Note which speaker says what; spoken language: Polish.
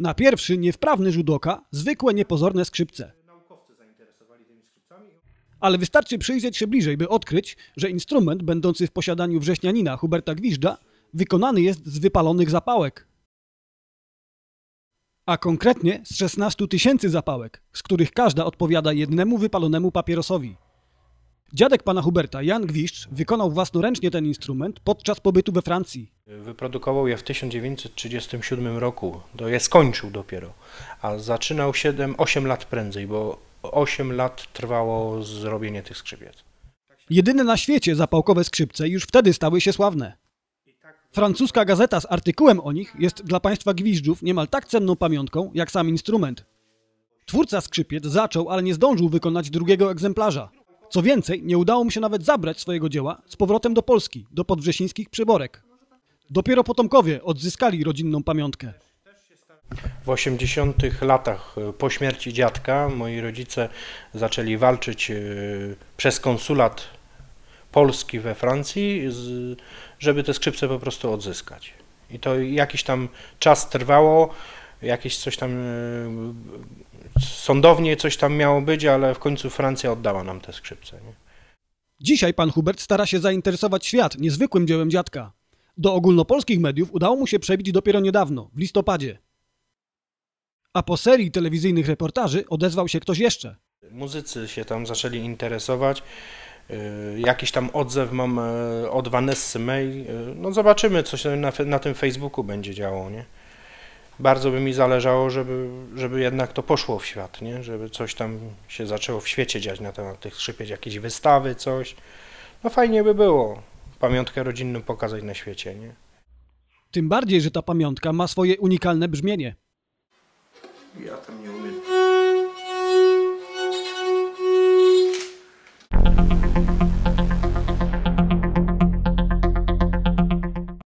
Speaker 1: Na pierwszy, niewprawny rzut oka, zwykłe, niepozorne skrzypce. Ale wystarczy przyjrzeć się bliżej, by odkryć, że instrument będący w posiadaniu wrześnianina Huberta Gwiżdża wykonany jest z wypalonych zapałek. A konkretnie z 16 tysięcy zapałek, z których każda odpowiada jednemu wypalonemu papierosowi. Dziadek pana Huberta, Jan Gwiszcz, wykonał własnoręcznie ten instrument podczas pobytu we Francji.
Speaker 2: Wyprodukował je w 1937 roku, to je skończył dopiero, a zaczynał 7-8 lat prędzej, bo 8 lat trwało zrobienie tych skrzypiec.
Speaker 1: Jedyne na świecie zapałkowe skrzypce już wtedy stały się sławne. Francuska gazeta z artykułem o nich jest dla państwa gwiżdżów niemal tak cenną pamiątką, jak sam instrument. Twórca skrzypiec zaczął, ale nie zdążył wykonać drugiego egzemplarza. Co więcej, nie udało mu się nawet zabrać swojego dzieła z powrotem do Polski, do podwrzesińskich przyborek. Dopiero potomkowie odzyskali rodzinną pamiątkę.
Speaker 2: W 80 latach e, po śmierci dziadka moi rodzice zaczęli walczyć e, przez konsulat Polski we Francji, żeby te skrzypce po prostu odzyskać. I to jakiś tam czas trwało, jakieś coś tam e, sądownie coś tam miało być, ale w końcu Francja oddała nam te skrzypce. Nie?
Speaker 1: Dzisiaj pan Hubert stara się zainteresować świat niezwykłym dziełem dziadka. Do ogólnopolskich mediów udało mu się przebić dopiero niedawno, w listopadzie. A po serii telewizyjnych reportaży odezwał się ktoś jeszcze.
Speaker 2: Muzycy się tam zaczęli interesować. Y, Jakiś tam odzew mam e, od Vanessy May. No zobaczymy, co się na, na tym Facebooku będzie działo, nie? Bardzo by mi zależało, żeby, żeby jednak to poszło w świat, nie? Żeby coś tam się zaczęło w świecie dziać na temat tych skrzypiec, jakieś wystawy, coś. No fajnie by było pamiątkę rodzinną pokazać na świecie, nie?
Speaker 1: Tym bardziej, że ta pamiątka ma swoje unikalne brzmienie.
Speaker 2: Ja tam nie umiem.